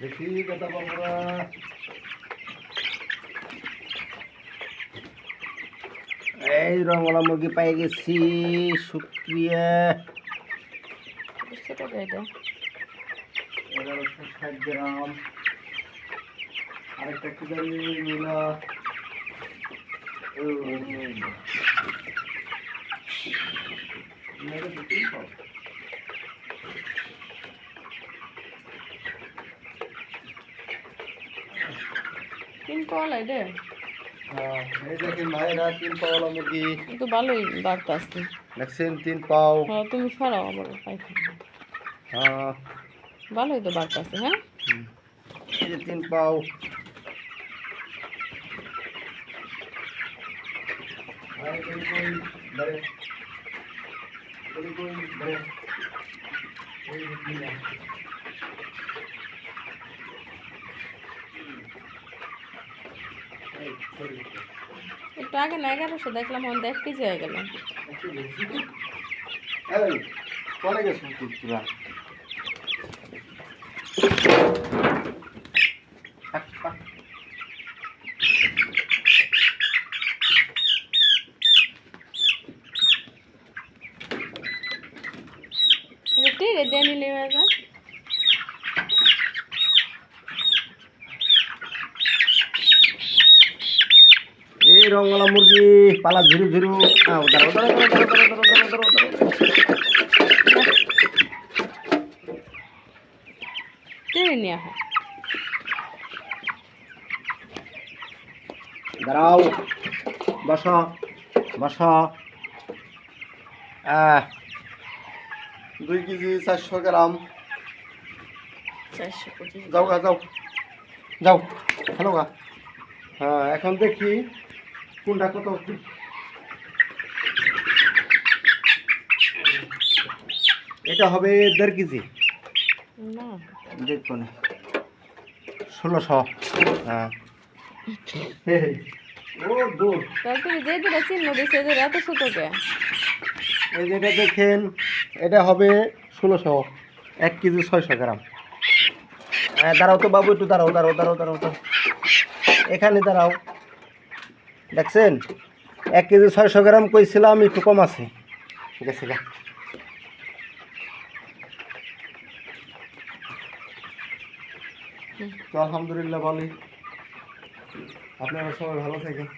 দেখি কথা বলরা এই রঙলা মুরগি পাই গেছি শুক্রিয়া। ছোট এটা এগারোশো ষাট গ্রাম। আরেকটা কি জানি মিলা পাওয়ালা এটা হ্যাঁ, এই দেখেন ভাইরা তিন পাওয়ালা মুরগি কিন্তু ভালোই বাড়তে আসছে দেখছেন তিন পাও হ্যাঁ তুমি সরাও আবার পাইখানা হ্যাঁ ভালোই তো বাড়তে আসছে হ্যাঁ এই যে তিন পাও ভাই, কই, একটু আগে না এগারোশো দেখলাম অন্ত এক কেজি হয়ে গেল। পরে গেছেন কুকুরা রেডি নিলে এবার রঙলা মুরগি পালা ঝুরু ঝুরু। দাঁড়াও বস বস। দুই কেজি চারশো গ্রাম। যাও গা যাও। যাও হ্যালো গা। হ্যাঁ এখন দেখি কোনটা কত এটা হবে দেড় কেজি। দেখুন ষোলোশো। হ্যাঁ। এই যেটা দেখেন এটা হবে ষোলোশো। এক কেজি ছয়শো গ্রাম। হ্যাঁ দাঁড়াও তো বাবু একটু দাঁড়াও দাঁড়াও দাঁড়াও দাঁড়াও দাঁড়াও। এখানে দাঁড়াও। দেখছেন? এক কেজি ছয়শো গ্রাম কইছিলাম, একটু কম আছে। ঠিক আছে তো আলহামদুলিল্লাহ, ভালোই। আপনারা সবাই ভালো থাকেন।